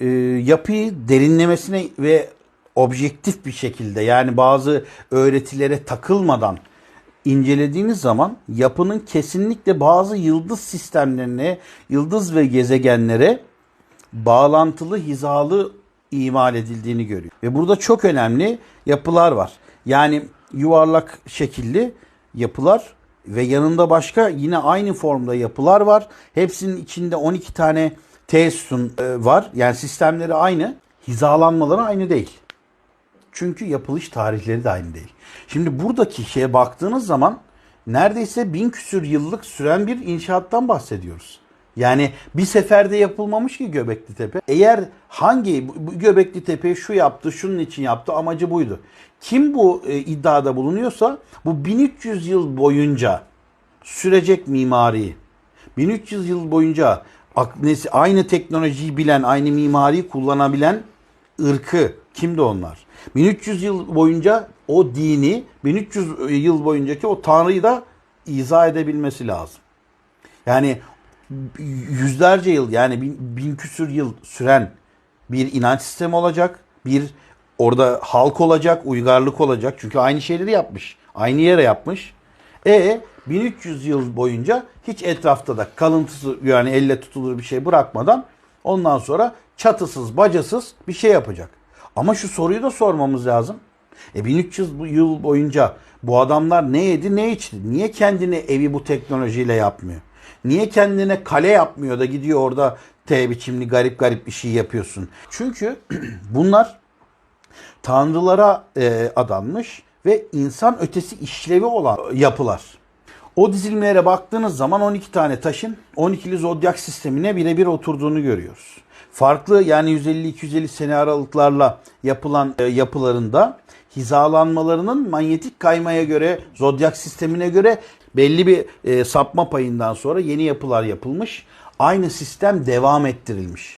e, yapıyı derinlemesine ve objektif bir şekilde yani bazı öğretilere takılmadan incelediğiniz zaman yapının kesinlikle bazı yıldız sistemlerine, yıldız ve gezegenlere bağlantılı, hizalı imal edildiğini görüyor. Ve burada çok önemli yapılar var. Yani yuvarlak şekilli yapılar ve yanında başka yine aynı formda yapılar var. Hepsinin içinde 12 tane T sütun e, var. Yani sistemleri aynı. Hizalanmaları aynı değil. Çünkü yapılış tarihleri de aynı değil. Şimdi buradaki şeye baktığınız zaman neredeyse bin küsür yıllık süren bir inşaattan bahsediyoruz. Yani bir seferde yapılmamış ki Göbekli Tepe. Eğer hangi Göbekli Tepe şu yaptı, şunun için yaptı, amacı buydu. Kim bu e, iddiada bulunuyorsa bu 1300 yıl boyunca sürecek mimari, 1300 yıl boyunca aynı teknolojiyi bilen, aynı mimariyi kullanabilen ırkı kimdi onlar? 1300 yıl boyunca o dini, 1300 yıl boyuncaki o tanrıyı da izah edebilmesi lazım. Yani yüzlerce yıl yani bin, bin küsür yıl süren bir inanç sistemi olacak. Bir orada halk olacak, uygarlık olacak. Çünkü aynı şeyleri yapmış. Aynı yere yapmış. E 1300 yıl boyunca hiç etrafta da kalıntısı yani elle tutulur bir şey bırakmadan ondan sonra çatısız, bacasız bir şey yapacak. Ama şu soruyu da sormamız lazım. E 1300 bu- yıl boyunca bu adamlar ne yedi ne içti? Niye kendine evi bu teknolojiyle yapmıyor? Niye kendine kale yapmıyor da gidiyor orada T biçimli garip garip bir şey yapıyorsun? Çünkü bunlar tanrılara e, adanmış ve insan ötesi işlevi olan yapılar. O dizilmelere baktığınız zaman 12 tane taşın 12'li zodyak sistemine birebir oturduğunu görüyoruz. Farklı yani 150-250 sene aralıklarla yapılan e, yapılarında hizalanmalarının manyetik kaymaya göre, zodyak sistemine göre belli bir e, sapma payından sonra yeni yapılar yapılmış. Aynı sistem devam ettirilmiş.